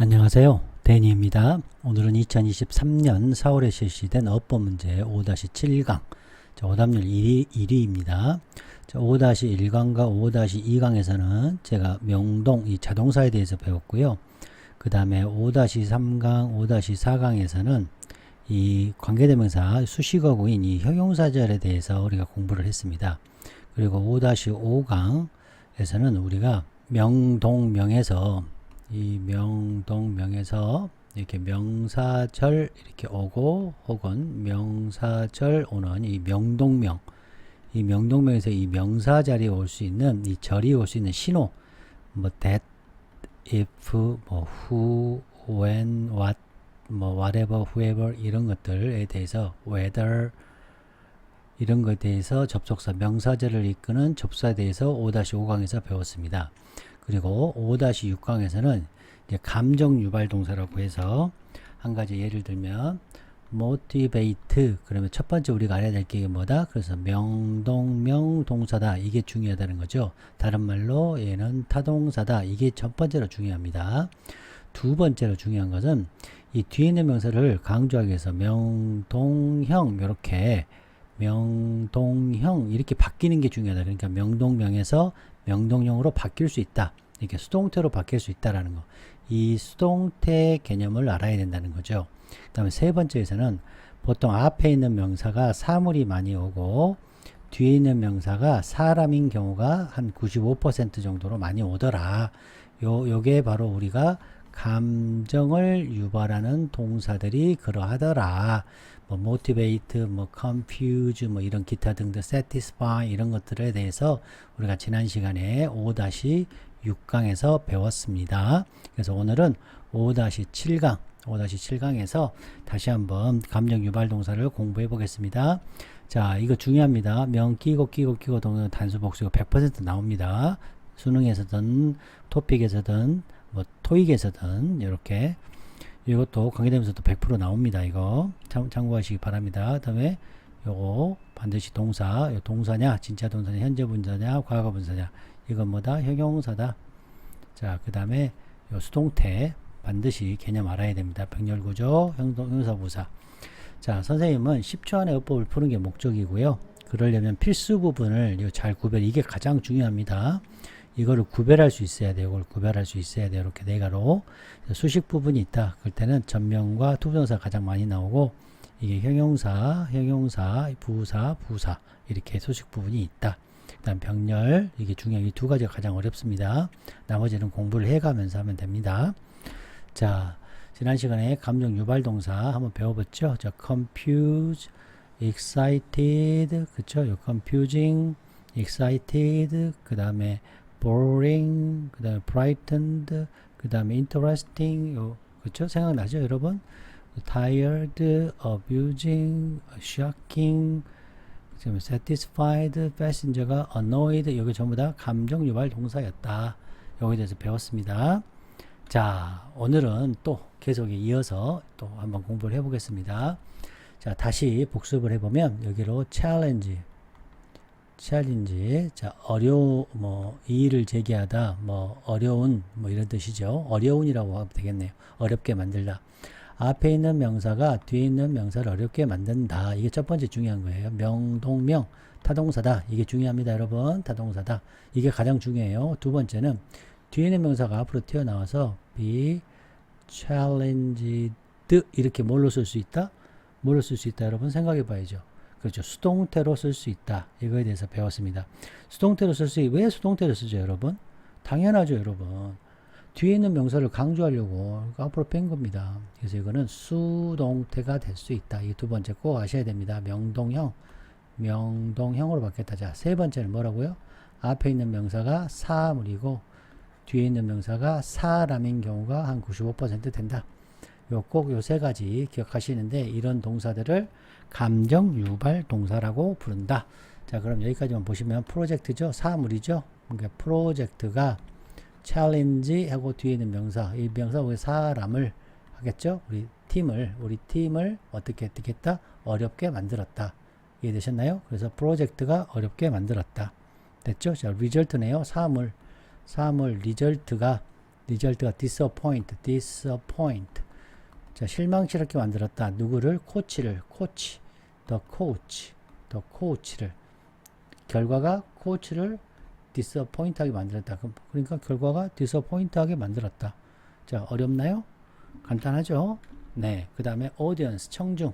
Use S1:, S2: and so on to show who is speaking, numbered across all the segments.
S1: 안녕하세요. 데니입니다. 오늘은 2023년 4월에 실시된 어법 문제 5-7강 자, 오답률 1위, 1위 입니다. 자, 5-1강과 5-2강에서는 제가 명동 이 자동사에 대해서 배웠고요. 그 다음에 5-3강, 5-4강에서는 이 관계대명사 수식어구인 이 형용사절에 대해서 우리가 공부를 했습니다. 그리고 5-5강에서는 우리가 명동명에서 이 명동 명에서 이렇게 명사절 이렇게 오고 혹은 명사절 오는 이 명동명 이 명동명에서 이 명사 자리에 올 수 있는 이 절이 올 수 있는 신호 뭐 that, if, 뭐 who, when, what, 뭐 whatever, whoever 이런 것들에 대해서 whether 이런 것에 대해서 접속사 명사절을 이끄는 접사에 대해서 5-5강에서 배웠습니다. 그리고 5-6강에서는 이제 감정 유발 동사라고 해서 한 가지 예를 들면 motivate 그러면 첫 번째 우리가 알아야 될 게 뭐다? 그래서 명동명 동사다. 이게 중요하다는 거죠. 다른 말로 얘는 타동사다. 이게 첫 번째로 중요합니다. 두 번째로 중요한 것은 이 뒤에 있는 명사를 강조하기 위해서 명동형 이렇게 명동형 이렇게 바뀌는 게 중요하다. 그러니까 명동명에서 명동형으로 바뀔 수 있다. 이렇게 수동태로 바뀔 수 있다라는 거. 이 수동태 개념을 알아야 된다는 거죠. 그 다음에 세 번째에서는 보통 앞에 있는 명사가 사물이 많이 오고 뒤에 있는 명사가 사람인 경우가 한 95% 정도로 많이 오더라. 요, 요게 바로 우리가 감정을 유발하는 동사들이 그러하더라. 뭐 motivate, 뭐 confuse, 뭐 이런 기타 등등 satisfy 이런 것들에 대해서 우리가 지난 시간에 5-6강에서 배웠습니다. 그래서 오늘은 5-7강, 5-7강에서 다시 한번 감정 유발 동사를 공부해 보겠습니다. 자, 이거 중요합니다. 명 끼고 끼고 끼고 동사 단수 복수가 100% 나옵니다. 수능에서든 토픽에서든 뭐 토익에서든 이렇게 이것도 관계되면서도 100% 나옵니다. 이거 참, 참고하시기 바랍니다. 그다음에 요거 반드시 동사, 요 동사냐, 진짜 동사냐, 현재 분사냐, 과거 분사냐. 이건 뭐다? 형용사다. 자, 그 다음에 요 수동태 반드시 개념 알아야 됩니다. 병렬 구조, 형동, 형사 부사. 자, 선생님은 10초 안에 어법을 푸는 게 목적이고요. 그러려면 필수 부분을 잘 구별, 이게 가장 중요합니다. 이거를 구별할 수 있어야 돼요. 이걸 구별할 수 있어야 돼요. 이렇게 네 가로. 수식 부분이 있다. 그럴 때는 전명과 투부정사 가장 많이 나오고 이게 형용사, 형용사, 부사, 부사 이렇게 수식 부분이 있다. 그다음 병렬 이게 중요한 이 두 가지가 가장 어렵습니다. 나머지는 공부를 해가면서 하면 됩니다. 자, 지난 시간에 감정 유발 동사 한번 배워봤죠. 자, confuse, excited, 그쵸? 요 confusing, excited, 그 다음에 boring, 그 다음에 frightened, 그 다음에 interesting, 요, 그쵸? 생각나죠, 여러분? tired, abusing, shocking, 지금 satisfied, passenger가 annoyed, 여기 전부 다 감정 유발 동사였다. 여기에 대해서 배웠습니다. 자, 오늘은 또 계속 이어서 또 한번 공부를 해보겠습니다. 자, 다시 복습을 해보면 여기로 challenge, challenge, 자, 어려, 뭐, 이의를 제기하다, 뭐, 어려운, 뭐, 이런 뜻이죠. 어려운이라고 하면 되겠네요. 어렵게 만들다. 앞에 있는 명사가 뒤에 있는 명사를 어렵게 만든다. 이게 첫 번째 중요한 거예요. 명동명, 타동사다. 이게 중요합니다, 여러분. 타동사다. 이게 가장 중요해요. 두 번째는 뒤에 있는 명사가 앞으로 튀어나와서 be challenged 이렇게 뭘로 쓸 수 있다? 뭘로 쓸 수 있다, 여러분? 생각해 봐야죠. 그렇죠. 수동태로 쓸 수 있다. 이거에 대해서 배웠습니다. 수동태로 쓸 수, 왜 수동태로 쓰죠, 여러분? 당연하죠, 여러분. 뒤에 있는 명사를 강조하려고 앞으로 뺀 겁니다. 그래서 이거는 수동태가 될 수 있다. 이 두 번째 꼭 아셔야 됩니다. 명동형, 명동형으로 바뀌었다. 자, 세 번째는 뭐라고요? 앞에 있는 명사가 사물이고 뒤에 있는 명사가 사람인 경우가 한 95% 된다. 요꼭요 세 가지 기억하시는데 이런 동사들을 감정 유발 동사라고 부른다. 자, 그럼 여기까지만 보시면 프로젝트죠. 사물이죠. 그러니까 프로젝트가 챌린지 하고 뒤에 있는 명사 이 명사 우리 사람을 하겠죠 우리 팀을 우리 팀을 어떻게 했다 어렵게 만들었다 이해되셨나요 그래서 프로젝트가 어렵게 만들었다 됐죠 자 리절트네요 사물 사물 리절트가 리절트가 disappoint, disappoint. 자, 실망스럽게 만들었다. 누구를? 코치를, 코치, the coach, the coach를. 결과가 코치를 disappoint하게 만들었다. 그러니까 결과가 disappoint하게 만들었다. 자, 어렵나요? 간단하죠? 네. 그 다음에 audience, 청중.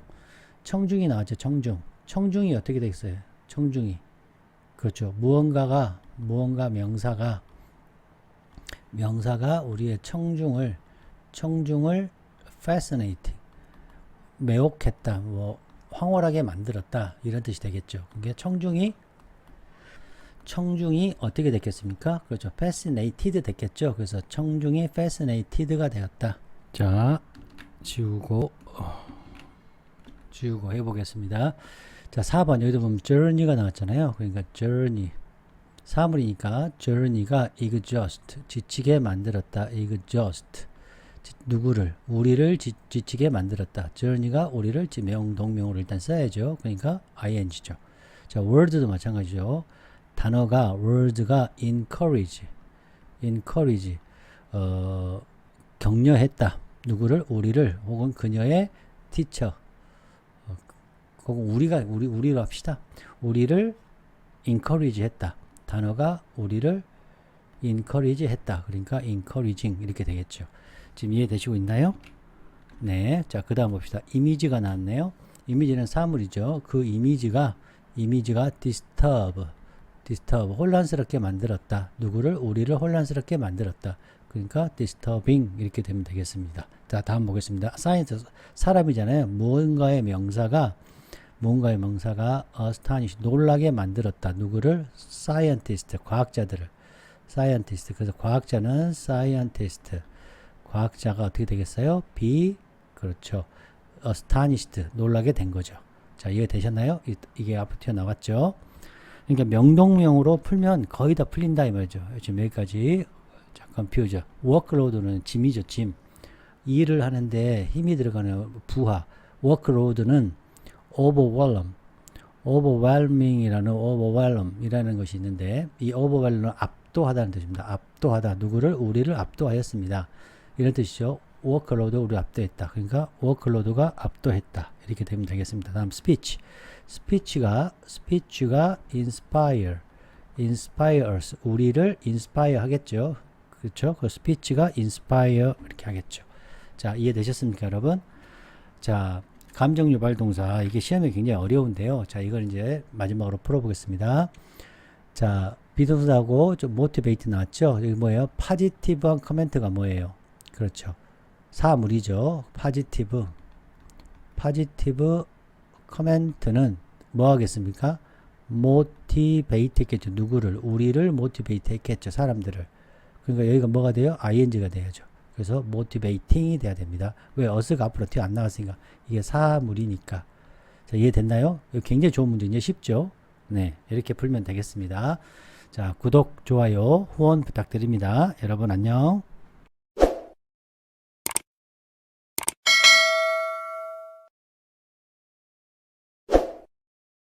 S1: 청중이 나왔죠, 청중. 청중이 어떻게 돼 있어요? 청중이. 그렇죠. 무언가가, 무언가 명사가, 명사가 우리의 청중을, 청중을 fascinating, 매혹했다, 뭐, 황홀하게 만들었다, 이런 뜻이 되겠죠. 그게 청중이, 청중이 어떻게 됐겠습니까? 그렇죠. fascinated 됐겠죠. 그래서 청중이 fascinated가 되었다. 자, 지우고, 어, 지우고 해 보겠습니다. 자, 4번 여기도 보면 journey가 나왔잖아요. 그러니까 journey 사물이니까 journey가 exhaust 지치게 만들었다. exhaust 지- 누구를 우리를 지, 지치게 만들었다. journey가 우리를 지- 명 동명으로 일단 써야죠. 그러니까 ing죠. 자, word도 마찬가지죠. 단어가 word가 encourage encourage 어, 격려했다. 누구를 우리를 혹은 그녀의 teacher 혹은 우리가 우리 우리로 합시다. 우리를 encourage 했다. 단어가 우리를 encourage 했다. 그러니까 encouraging 이렇게 되겠죠. 지금 이해되시고 있나요? 네. 자, 그 다음 봅시다. 이미지가 나왔네요. 이미지는 사물이죠. 그 이미지가 이미지가 disturb disturb 혼란스럽게 만들었다. 누구를 우리를 혼란스럽게 만들었다. 그러니까 disturbing 이렇게 되면 되겠습니다. 자, 다음 보겠습니다. 사이언스 사람이잖아요. 무언가의 명사가 무언가의 명사가 astonish 놀라게 만들었다. 누구를? scientist 과학자들을 scientist 그래서 과학자는 scientist 과학자가 어떻게 되겠어요? be 그렇죠. astonished 놀라게 된 거죠. 자 이해 되셨나요? 이, 이게 앞으로 튀어나왔죠. 그러니까 명동명으로 풀면 거의 다 풀린다 이 말이죠. 지금 여기까지 잠깐 비우죠. workload는 짐이죠, 짐. 일을 하는데 힘이 들어가는 부하. workload는 overwhelm, overwhelming이라는 overwhelm이라는 것이 있는데 이 overwhelm은 압 도하다는 뜻입니다. 압도하다. 누구를 우리를 압도하였습니다. 이런 뜻이죠. workload 우리 압도했다. 그러니까 workload가 압도했다. 이렇게 되면 되겠습니다. 다음 speech. speech가 speech가 inspire, inspires 우리를 inspire 하겠죠. 그렇죠? 그 speech가 inspire 이렇게 하겠죠. 자 이해되셨습니까, 여러분? 자 감정 유발 동사 이게 시험에 굉장히 어려운데요. 자 이걸 이제 마지막으로 풀어 보겠습니다. 자 비동사하고 좀 motivate 나왔죠. 여기 뭐예요? positive한 커멘트가 뭐예요? 그렇죠. 사물이죠. positive positive 커멘트는 뭐 하겠습니까? motivate 했겠죠. 누구를? 우리를 motivate 했겠죠. 사람들을. 그러니까 여기가 뭐가 돼요? ing가 돼야죠. 그래서 motivating이 돼야 됩니다. 왜? 어스가 앞으로 튀어 안 나왔으니까. 이게 사물이니까. 자, 이해됐나요? 굉장히 좋은 문제인데 쉽죠? 네. 이렇게 풀면 되겠습니다. 자, 구독, 좋아요, 후원 부탁드립니다. 여러분 안녕.